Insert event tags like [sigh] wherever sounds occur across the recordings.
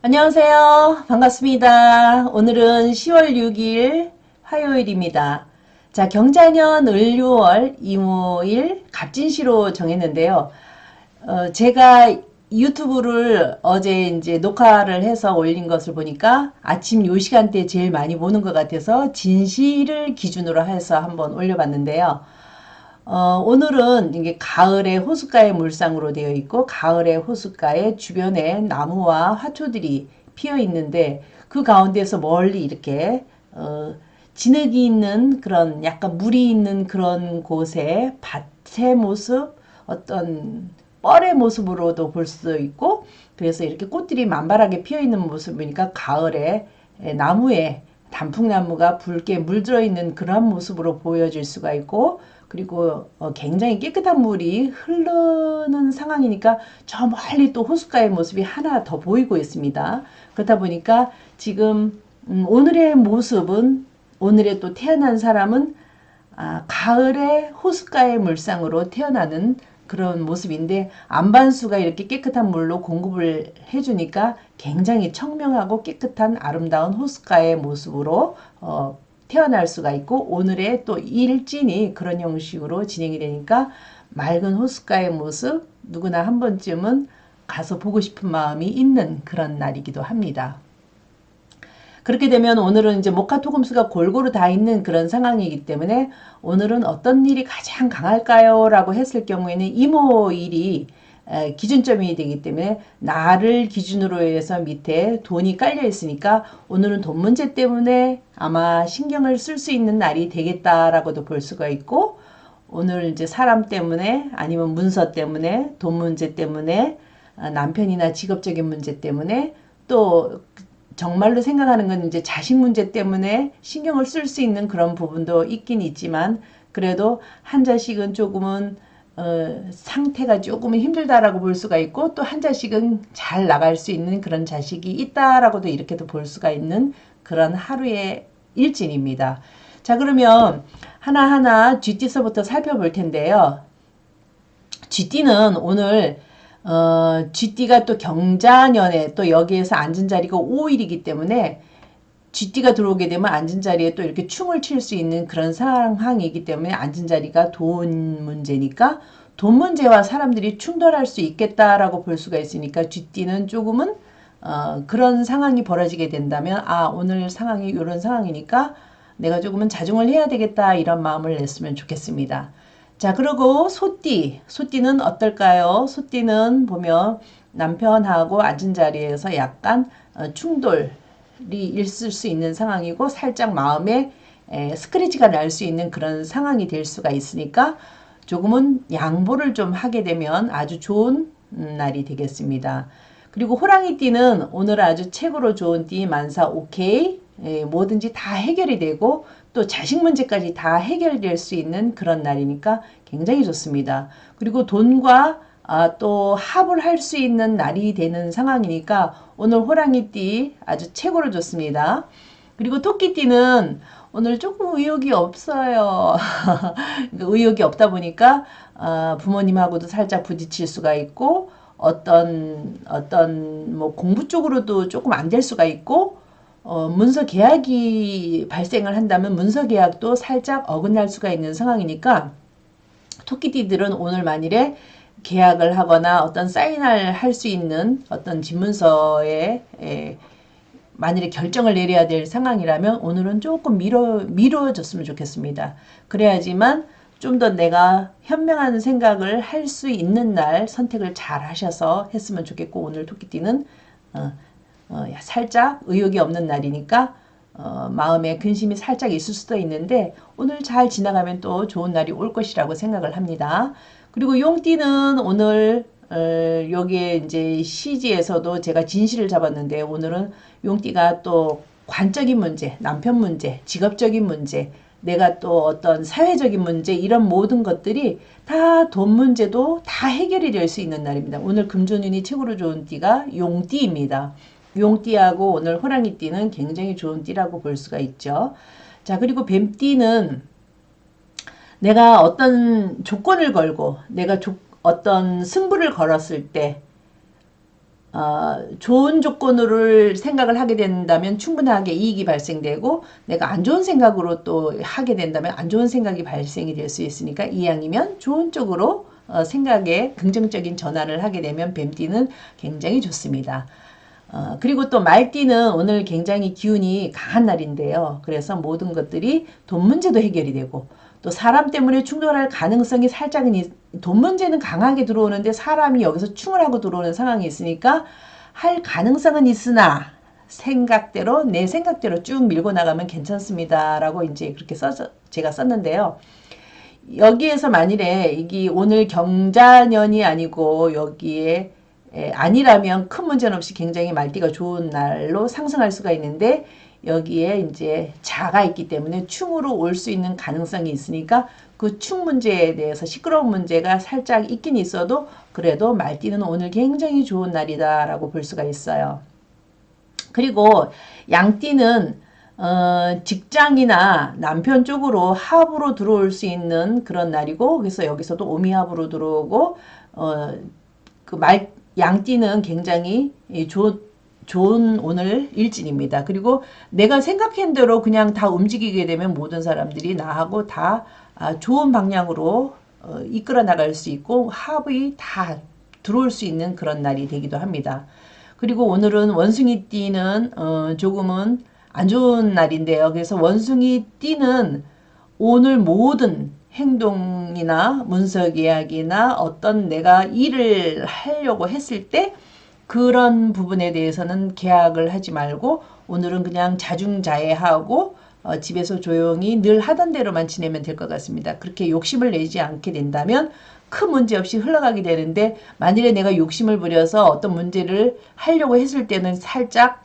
안녕하세요. 반갑습니다. 오늘은 10월 6일 화요일입니다. 자, 경자년 을유월 이모일 갑진시로 정했는데요. 어, 제가 유튜브를 어제 이제 녹화를 해서 올린 것을 보니까 아침 요 시간대 제일 많이 보는 것 같아서 진시를 기준으로 해서 한번 올려봤는데요. 어, 오늘은 이게 가을의 호숫가의 물상으로 되어 있고 가을의 호숫가의 주변에 나무와 화초들이 피어 있는데 그 가운데서 멀리 이렇게 어, 진흙이 있는 그런 약간 물이 있는 그런 곳에 밭의 모습 어떤 뻘의 모습으로도 볼 수도 있고 그래서 이렇게 꽃들이 만발하게 피어 있는 모습이니까 가을에 나무에 단풍나무가 붉게 물들어 있는 그런 모습으로 보여질 수가 있고 그리고 어, 굉장히 깨끗한 물이 흐르는 상황이니까 저 멀리 또 호숫가의 모습이 하나 더 보이고 있습니다. 그렇다 보니까 지금 음, 오늘의 모습은 오늘의 또 태어난 사람은 아, 가을의 호숫가의 물상으로 태어나는 그런 모습인데 안반수가 이렇게 깨끗한 물로 공급을 해주니까 굉장히 청명하고 깨끗한 아름다운 호숫가의 모습으로 어, 태어날 수가 있고 오늘의 또 일진이 그런 형식으로 진행이 되니까 맑은 호숫가의 모습 누구나 한 번쯤은 가서 보고 싶은 마음이 있는 그런 날이기도 합니다. 그렇게 되면 오늘은 이제 목화토금수가 골고루 다 있는 그런 상황이기 때문에 오늘은 어떤 일이 가장 강할까요? 라고 했을 경우에는 이모일이 기준점이 되기 때문에 나를 기준으로 해서 밑에 돈이 깔려 있으니까 오늘은 돈 문제 때문에 아마 신경을 쓸 수 있는 날이 되겠다라고도 볼 수가 있고 오늘 이제 사람 때문에 아니면 문서 때문에 돈 문제 때문에 아, 남편이나 직업적인 문제 때문에 또 정말로 생각하는 건 이제 자식 문제 때문에 신경을 쓸 수 있는 그런 부분도 있긴 있지만 그래도 한 자식은 조금은 어, 상태가 조금은 힘들다라고 볼 수가 있고 또 한 자식은 잘 나갈 수 있는 그런 자식이 있다라고도 이렇게도 볼 수가 있는 그런 하루의 일진입니다. 자 그러면 하나하나 쥐띠서부터 살펴볼 텐데요. 쥐띠는 오늘 어, 쥐띠가 또 경자년에 또 여기에서 앉은 자리가 5일이기 때문에 쥐띠가 들어오게 되면 앉은 자리에 또 이렇게 충을 칠 수 있는 그런 상황이기 때문에 앉은 자리가 돈 문제니까 돈 문제와 사람들이 충돌할 수 있겠다라고 볼 수가 있으니까 쥐띠는 조금은 어, 그런 상황이 벌어지게 된다면 아 오늘 상황이 이런 상황이니까 내가 조금은 자중을 해야 되겠다 이런 마음을 냈으면 좋겠습니다. 자 그리고 소띠 소띠는 어떨까요? 소띠는 보면 남편하고 앉은 자리에서 약간 어, 충돌 이 있을 수 있는 상황이고 살짝 마음에 에, 스크래치가 날 수 있는 그런 상황이 될 수가 있으니까 조금은 양보를 좀 하게 되면 아주 좋은 음, 날이 되겠습니다. 그리고 호랑이띠는 오늘 아주 최고로 좋은 띠 만사 오케이 에, 뭐든지 다 해결이 되고 또 자식 문제까지 다 해결될 수 있는 그런 날이니까 굉장히 좋습니다. 그리고 돈과 아, 또 합을 할 수 있는 날이 되는 상황이니까 오늘 호랑이띠 아주 최고로 좋습니다. 그리고 토끼띠는 오늘 조금 의욕이 없어요. [laughs] 의욕이 없다 보니까 아, 부모님하고도 살짝 부딪힐 수가 있고 어떤 어떤 뭐 공부 쪽으로도 조금 안 될 수가 있고 어, 문서 계약이 발생을 한다면 문서 계약도 살짝 어긋날 수가 있는 상황이니까 토끼띠들은 오늘 만일에 계약을 하거나 어떤 사인을 할 수 있는 어떤 집문서에 에, 만일에 결정을 내려야 될 상황이라면 오늘은 조금 미뤄, 미뤄졌으면 좋겠습니다. 그래야지만 좀 더 내가 현명한 생각을 할 수 있는 날 선택을 잘 하셔서 했으면 좋겠고 오늘 토끼띠는 어, 어, 살짝 의욕이 없는 날이니까 어, 마음에 근심이 살짝 있을 수도 있는데 오늘 잘 지나가면 또 좋은 날이 올 것이라고 생각을 합니다. 그리고 용띠는 오늘 어, 여기에 이제 시지에서도 제가 진실을 잡았는데 오늘은 용띠가 또 관적인 문제, 남편 문제, 직업적인 문제, 내가 또 어떤 사회적인 문제 이런 모든 것들이 다 돈 문제도 다 해결이 될 수 있는 날입니다. 오늘 금전운이 최고로 좋은 띠가 용띠입니다. 용띠하고 오늘 호랑이띠는 굉장히 좋은 띠라고 볼 수가 있죠. 자, 그리고 뱀띠는 내가 어떤 조건을 걸고 내가 조, 어떤 승부를 걸었을 때 어, 좋은 조건으로 생각을 하게 된다면 충분하게 이익이 발생되고 내가 안 좋은 생각으로 또 하게 된다면 안 좋은 생각이 발생이 될 수 있으니까 이왕이면 좋은 쪽으로 어, 생각에 긍정적인 전환을 하게 되면 뱀띠는 굉장히 좋습니다. 어, 그리고 또 말띠는 오늘 굉장히 기운이 강한 날인데요. 그래서 모든 것들이 돈 문제도 해결이 되고 또 사람 때문에 충돌할 가능성이 살짝은 있, 돈 문제는 강하게 들어오는데 사람이 여기서 충을 하고 들어오는 상황이 있으니까 할 가능성은 있으나 생각대로 내 생각대로 쭉 밀고 나가면 괜찮습니다 라고 이제 그렇게 써서 제가 썼는데요. 여기에서 만일에 이게 오늘 경자년이 아니고 여기에 에, 아니라면 큰 문제는 없이 굉장히 말띠가 좋은 날로 상승할 수가 있는데 여기에 이제 자가 있기 때문에 충으로 올 수 있는 가능성이 있으니까 그 충 문제에 대해서 시끄러운 문제가 살짝 있긴 있어도 그래도 말띠는 오늘 굉장히 좋은 날이다 라고 볼 수가 있어요. 그리고 양띠는 어, 직장이나 남편 쪽으로 합으로 들어올 수 있는 그런 날이고 그래서 여기서도 오미합으로 들어오고 어, 그 말 양띠는 굉장히 좋, 좋은 오늘 일진입니다. 그리고 내가 생각한 대로 그냥 다 움직이게 되면 모든 사람들이 나하고 다 아, 좋은 방향으로 어, 이끌어 나갈 수 있고 합의 다 들어올 수 있는 그런 날이 되기도 합니다. 그리고 오늘은 원숭이 띠는 어, 조금은 안 좋은 날인데요. 그래서 원숭이 띠는 오늘 모든 행동이나 문서 계약이나 어떤 내가 일을 하려고 했을 때 그런 부분에 대해서는 계약을 하지 말고 오늘은 그냥 자중자애하고 어, 집에서 조용히 늘 하던 대로만 지내면 될 것 같습니다. 그렇게 욕심을 내지 않게 된다면 큰 문제 없이 흘러가게 되는데 만일에 내가 욕심을 부려서 어떤 문제를 하려고 했을 때는 살짝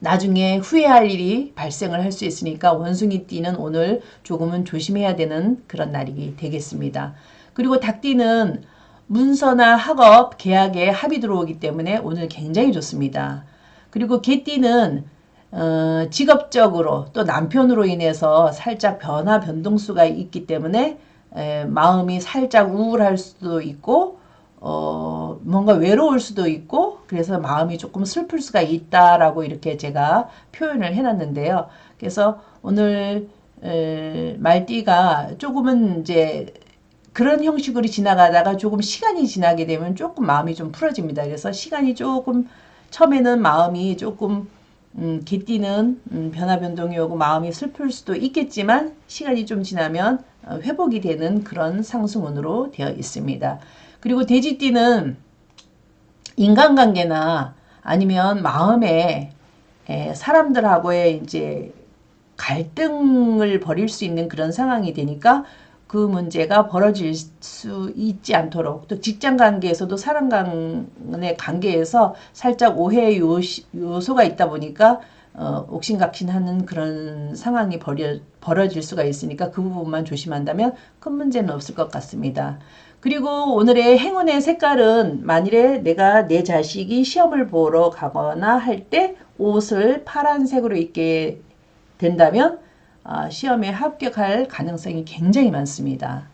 나중에 후회할 일이 발생을 할 수 있으니까 원숭이띠는 오늘 조금은 조심해야 되는 그런 날이 되겠습니다. 그리고 닭띠는 문서나 학업, 계약에 합의 들어오기 때문에 오늘 굉장히 좋습니다. 그리고 개띠는 어, 직업적으로 또 남편으로 인해서 살짝 변화 변동수가 있기 때문에 에, 마음이 살짝 우울할 수도 있고 어, 뭔가 외로울 수도 있고 그래서 마음이 조금 슬플 수가 있다라고 이렇게 제가 표현을 해놨는데요. 그래서 오늘 에, 말띠가 조금은 이제 그런 형식으로 지나가다가 조금 시간이 지나게 되면 조금 마음이 좀 풀어집니다. 그래서 시간이 조금 처음에는 마음이 조금 음, 개띠는 음, 변화 변동이 오고 마음이 슬플 수도 있겠지만 시간이 좀 지나면 어, 회복이 되는 그런 상승운으로 되어 있습니다. 그리고 돼지띠는 인간관계나 아니면 마음에 사람들하고의 이제 갈등을 벌일 수 있는 그런 상황이 되니까 그 문제가 벌어질 수 있지 않도록 또 직장 관계에서도 사람 간의 관계에서 살짝 오해 요소가 있다 보니까 어, 옥신각신하는 그런 상황이 벌여, 벌어질 수가 있으니까 그 부분만 조심한다면 큰 문제는 없을 것 같습니다. 그리고 오늘의 행운의 색깔은 만일에 내가 내 자식이 시험을 보러 가거나 할 때 옷을 파란색으로 입게 된다면 아, 시험에 합격할 가능성이 굉장히 많습니다.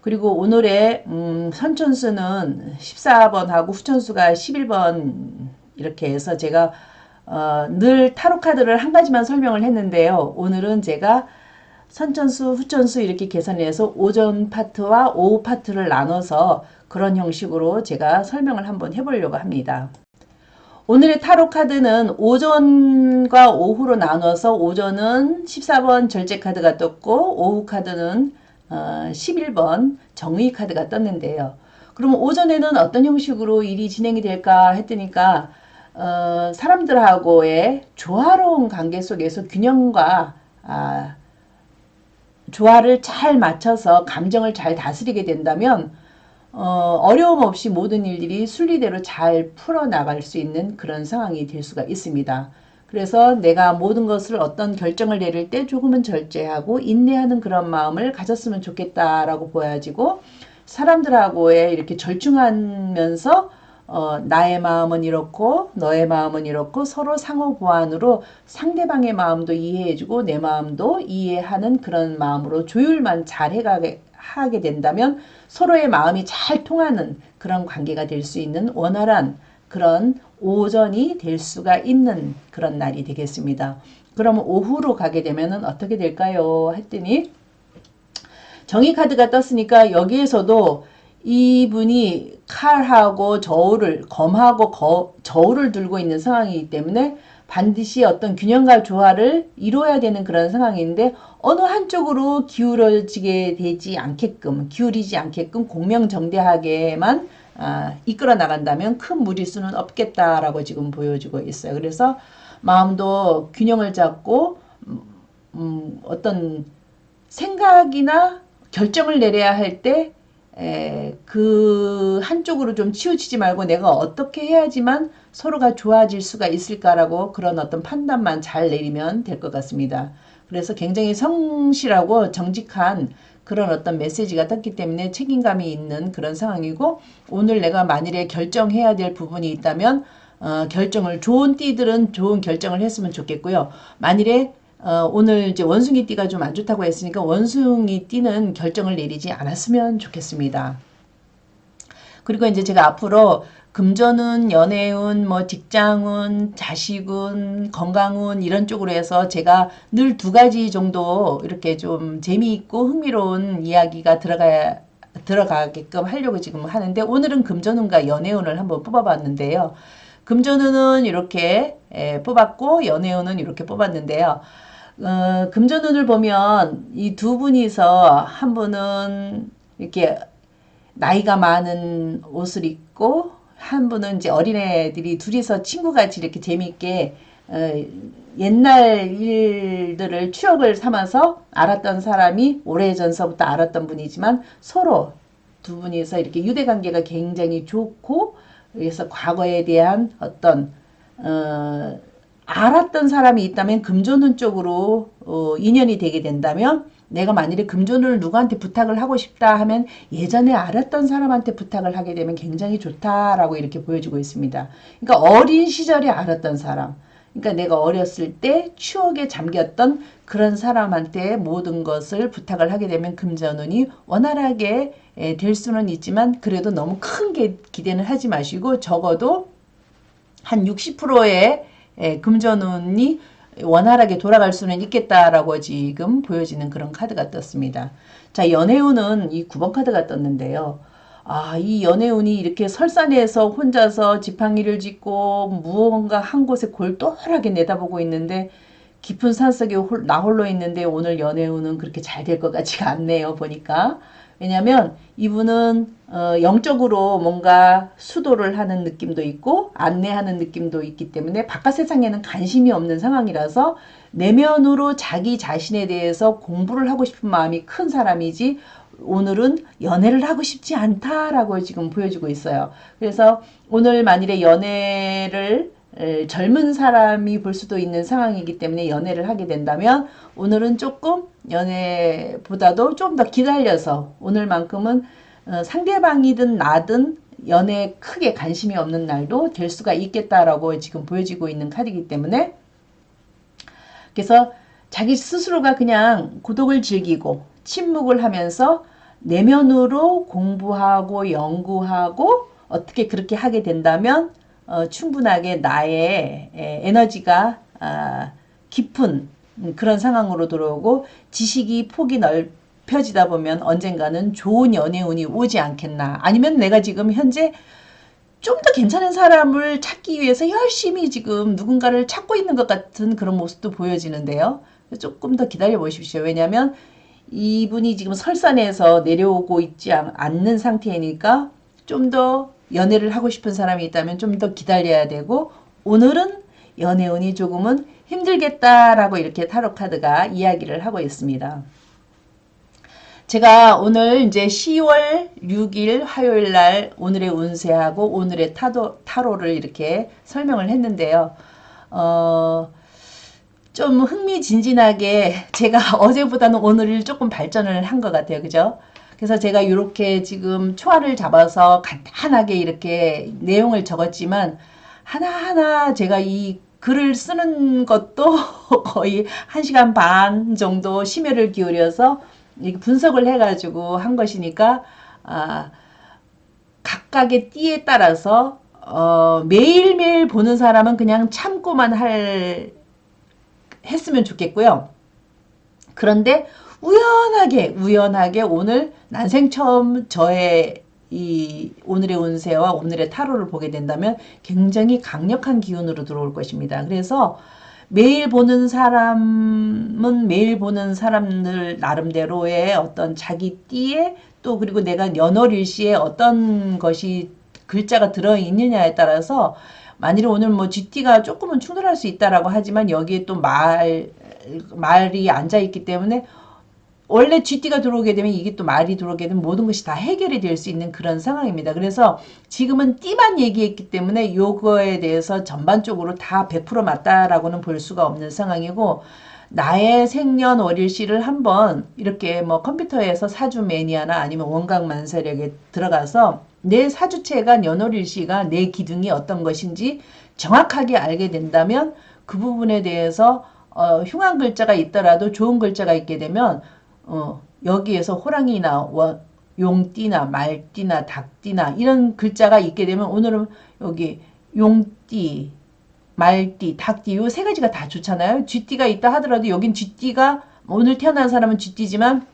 그리고 오늘의 음, 선천수는 14번하고 후천수가 11번 이렇게 해서 제가 어, 늘 타로 카드를 한 가지만 설명을 했는데요. 오늘은 제가 선천수, 후천수 이렇게 계산해서 오전 파트와 오후 파트를 나눠서 그런 형식으로 제가 설명을 한번 해보려고 합니다. 오늘의 타로 카드는 오전과 오후로 나눠서 오전은 14번 절제 카드가 떴고 오후 카드는 어, 11번 정의 카드가 떴는데요. 그럼 오전에는 어떤 형식으로 일이 진행이 될까 했더니까 어, 사람들하고의 조화로운 관계 속에서 균형과 아, 조화를 잘 맞춰서 감정을 잘 다스리게 된다면 어, 어려움 없이 모든 일들이 순리대로 잘 풀어나갈 수 있는 그런 상황이 될 수가 있습니다. 그래서 내가 모든 것을 어떤 결정을 내릴 때 조금은 절제하고 인내하는 그런 마음을 가졌으면 좋겠다라고 보여지고 사람들하고의 이렇게 절충하면서 어, 나의 마음은 이렇고 너의 마음은 이렇고 서로 상호 보완으로 상대방의 마음도 이해해주고 내 마음도 이해하는 그런 마음으로 조율만 잘 해가게 하게 된다면 서로의 마음이 잘 통하는 그런 관계가 될 수 있는 원활한 그런 오전이 될 수가 있는 그런 날이 되겠습니다. 그러면 오후로 가게 되면은 어떻게 될까요? 했더니 정의 카드가 떴으니까 여기에서도 이분이 칼하고 저울을 검하고 거, 저울을 들고 있는 상황이기 때문에 반드시 어떤 균형과 조화를 이루어야 되는 그런 상황인데 어느 한쪽으로 기울어지게 되지 않게끔 기울이지 않게끔 공명정대하게만 아, 이끌어 나간다면 큰 무리수는 없겠다라고 지금 보여주고 있어요. 그래서 마음도 균형을 잡고 음, 음, 어떤 생각이나 결정을 내려야 할 때 그 한쪽으로 좀 치우치지 말고 내가 어떻게 해야지만 서로가 좋아질 수가 있을까라고 그런 어떤 판단만 잘 내리면 될 것 같습니다. 그래서 굉장히 성실하고 정직한 그런 어떤 메시지가 떴기 때문에 책임감이 있는 그런 상황이고 오늘 내가 만일에 결정해야 될 부분이 있다면 어, 결정을 좋은 띠들은 좋은 결정을 했으면 좋겠고요. 만일에 어, 오늘 이제 원숭이 띠가 좀 안 좋다고 했으니까 원숭이 띠는 결정을 내리지 않았으면 좋겠습니다. 그리고 이제 제가 앞으로 금전운, 연애운, 뭐 직장운, 자식운, 건강운 이런 쪽으로 해서 제가 늘 두 가지 정도 이렇게 좀 재미있고 흥미로운 이야기가 들어가야 들어가게끔 하려고 지금 하는데 오늘은 금전운과 연애운을 한번 뽑아봤는데요. 금전운은 이렇게 에, 뽑았고 연애운은 이렇게 뽑았는데요. 어, 금전운을 보면 이 두 분이서 한 분은 이렇게 나이가 많은 옷을 입고 한 분은 이제 어린애들이 둘이서 친구같이 이렇게 재미있게 어, 옛날 일들을 추억을 삼아서 알았던 사람이 오래전서부터 알았던 분이지만 서로 두 분이서 이렇게 유대 관계가 굉장히 좋고 그래서 과거에 대한 어떤 어, 알았던 사람이 있다면 금전운 쪽으로 어, 인연이 되게 된다면 내가 만일에 금전을 누구한테 부탁을 하고 싶다 하면 예전에 알았던 사람한테 부탁을 하게 되면 굉장히 좋다라고 이렇게 보여주고 있습니다. 그러니까 어린 시절에 알았던 사람. 그러니까 내가 어렸을 때 추억에 잠겼던 그런 사람한테 모든 것을 부탁을 하게 되면 금전운이 원활하게 될 수는 있지만 그래도 너무 큰 기대는 하지 마시고 적어도 한 60%의 금전운이 원활하게 돌아갈 수는 있겠다라고 지금 보여지는 그런 카드가 떴습니다. 자, 연애운은 이 9번 카드가 떴는데요. 아, 이 연애운이 이렇게 설산에서 혼자서 지팡이를 짚고 무언가 한 곳에 골똘하게 내다보고 있는데 깊은 산속에 나 홀로 있는데 오늘 연애운은 그렇게 잘 될 것 같지가 않네요. 보니까. 왜냐하면 이분은 어, 영적으로 뭔가 수도를 하는 느낌도 있고 안내하는 느낌도 있기 때문에 바깥 세상에는 관심이 없는 상황이라서 내면으로 자기 자신에 대해서 공부를 하고 싶은 마음이 큰 사람이지 오늘은 연애를 하고 싶지 않다라고 지금 보여주고 있어요. 그래서 오늘 만일에 연애를 젊은 사람이 볼 수도 있는 상황이기 때문에 연애를 하게 된다면 오늘은 조금 연애보다도 좀 더 기다려서 오늘만큼은 어, 상대방이든 나든 연애에 크게 관심이 없는 날도 될 수가 있겠다라고 지금 보여지고 있는 카드이기 때문에. 그래서 자기 스스로가 그냥 고독을 즐기고 침묵을 하면서 내면으로 공부하고 연구하고 어떻게 그렇게 하게 된다면 어, 충분하게 나의 에, 에너지가 아, 깊은 그런 상황으로 들어오고 지식이 폭이 넓혀지다 보면 언젠가는 좋은 연애운이 오지 않겠나 아니면 내가 지금 현재 좀 더 괜찮은 사람을 찾기 위해서 열심히 지금 누군가를 찾고 있는 것 같은 그런 모습도 보여지는데요. 조금 더 기다려 보십시오. 왜냐하면 이분이 지금 설산에서 내려오고 있지 않는 상태이니까 좀더 연애를 하고 싶은 사람이 있다면 좀 더 기다려야 되고 오늘은 연애운이 조금은 힘들겠다라고 이렇게 타로 카드가 이야기를 하고 있습니다. 제가 오늘 이제 10월 6일 화요일 날 오늘의 운세하고 오늘의 타도, 타로를 이렇게 설명을 했는데요. 어, 좀 흥미진진하게 제가 [laughs] 어제보다는 오늘 조금 발전을 한 것 같아요. 그죠? 그래서 제가 이렇게 지금 초안을 잡아서 간단하게 이렇게 내용을 적었지만 하나하나 제가 이 글을 쓰는 것도 [laughs] 거의 1시간 반 정도 심혈을 기울여서 분석을 해가지고 한 것이니까 아, 각각의 띠에 따라서 어, 매일매일 보는 사람은 그냥 참고만 할, 했으면 좋겠고요. 그런데 우연하게, 우연하게 오늘 난생 처음 저의 이 오늘의 운세와 오늘의 타로를 보게 된다면 굉장히 강력한 기운으로 들어올 것입니다. 그래서 매일 보는 사람은 매일 보는 사람들 나름대로의 어떤 자기 띠에 또 그리고 내가 연월일시에 어떤 것이 글자가 들어있느냐에 따라서 만일에 오늘 뭐 쥐띠가 조금은 충돌할 수 있다라고 하지만 여기에 또 말, 말이 앉아있기 때문에 원래 쥐띠가 들어오게 되면 이게 또 말이 들어오게 되면 모든 것이 다 해결이 될 수 있는 그런 상황입니다. 그래서 지금은 띠만 얘기했기 때문에 요거에 대해서 전반적으로 다 100% 맞다라고는 볼 수가 없는 상황이고 나의 생년월일시를 한번 이렇게 뭐 컴퓨터에서 사주 매니아나 아니면 원각 만세력에 들어가서 내 사주체가 연월일시가 내 기둥이 어떤 것인지 정확하게 알게 된다면 그 부분에 대해서 어, 흉한 글자가 있더라도 좋은 글자가 있게 되면 어, 여기에서 호랑이나 원, 용띠나 말띠나 닭띠나 이런 글자가 있게 되면 오늘은 여기 용띠, 말띠, 닭띠 요 세 가지가 다 좋잖아요. 쥐띠가 있다 하더라도 여긴 쥐띠가 오늘 태어난 사람은 쥐띠지만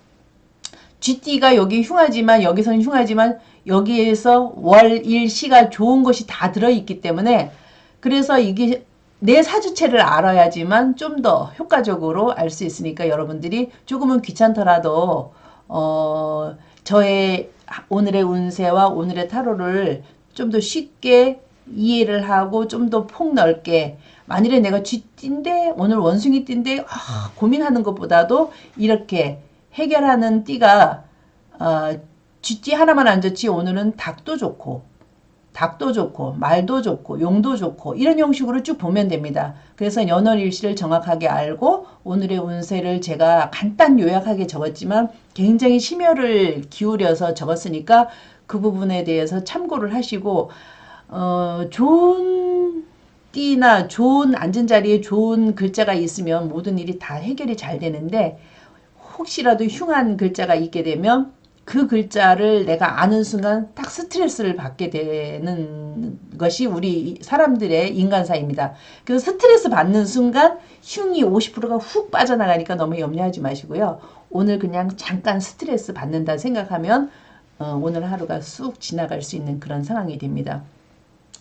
쥐띠가 여기 흉하지만 여기서는 흉하지만 여기에서 월, 일, 시가 좋은 것이 다 들어있기 때문에 그래서 이게 내 사주체를 알아야지만 좀 더 효과적으로 알 수 있으니까 여러분들이 조금은 귀찮더라도 어 저의 오늘의 운세와 오늘의 타로를 좀 더 쉽게 이해를 하고 좀 더 폭넓게 만일에 내가 쥐띠인데 오늘 원숭이 띠인데 아, 고민하는 것보다도 이렇게 해결하는 띠가 어, 쥐띠 하나만 안 좋지 오늘은 닭도 좋고 닭도 좋고 말도 좋고 용도 좋고 이런 형식으로 쭉 보면 됩니다. 그래서 연월일시를 정확하게 알고 오늘의 운세를 제가 간단 요약하게 적었지만 굉장히 심혈을 기울여서 적었으니까 그 부분에 대해서 참고를 하시고 어, 좋은 띠나 좋은 앉은 자리에 좋은 글자가 있으면 모든 일이 다 해결이 잘 되는데 혹시라도 흉한 글자가 있게 되면 그 글자를 내가 아는 순간 딱 스트레스를 받게 되는 것이 우리 사람들의 인간사입니다. 그래서 스트레스 받는 순간 흉이 50%가 훅 빠져나가니까 너무 염려하지 마시고요. 오늘 그냥 잠깐 스트레스 받는다 생각하면 어, 오늘 하루가 쑥 지나갈 수 있는 그런 상황이 됩니다.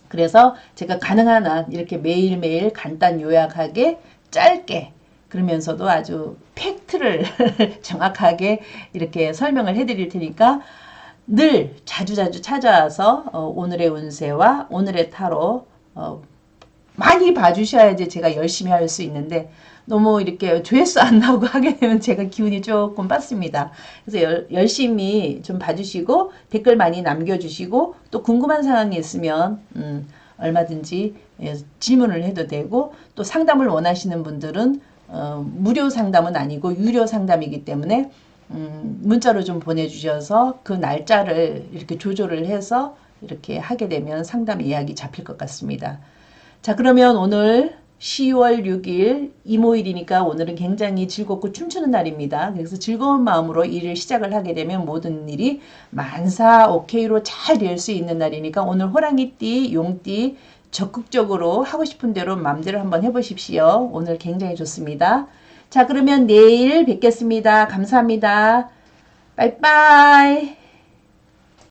그래서 제가 가능한 한 이렇게 매일매일 간단 요약하게 짧게 그러면서도 아주 팩트를 [laughs] 정확하게 이렇게 설명을 해드릴 테니까 늘 자주자주 찾아와서 어, 오늘의 운세와 오늘의 타로 어, 많이 봐주셔야지 제가 열심히 할 수 있는데 너무 이렇게 조회수 안 나오고 [laughs] 하게 되면 제가 기운이 조금 빠습니다. 그래서 열, 열심히 좀 봐주시고 댓글 많이 남겨주시고 또 궁금한 사항이 있으면 음, 얼마든지 예, 질문을 해도 되고 또 상담을 원하시는 분들은 어, 무료 상담은 아니고 유료 상담이기 때문에 음, 문자로 좀 보내주셔서 그 날짜를 이렇게 조절을 해서 이렇게 하게 되면 상담 예약이 잡힐 것 같습니다. 자 그러면 오늘 10월 6일 이모일이니까 오늘은 굉장히 즐겁고 춤추는 날입니다. 그래서 즐거운 마음으로 일을 시작을 하게 되면 모든 일이 만사 오케이로 잘 될 수 있는 날이니까 오늘 호랑이띠, 용띠 적극적으로 하고 싶은 대로 마음대로 한번 해보십시오. 오늘 굉장히 좋습니다. 자 그러면 내일 뵙겠습니다. 감사합니다. 빠이빠이.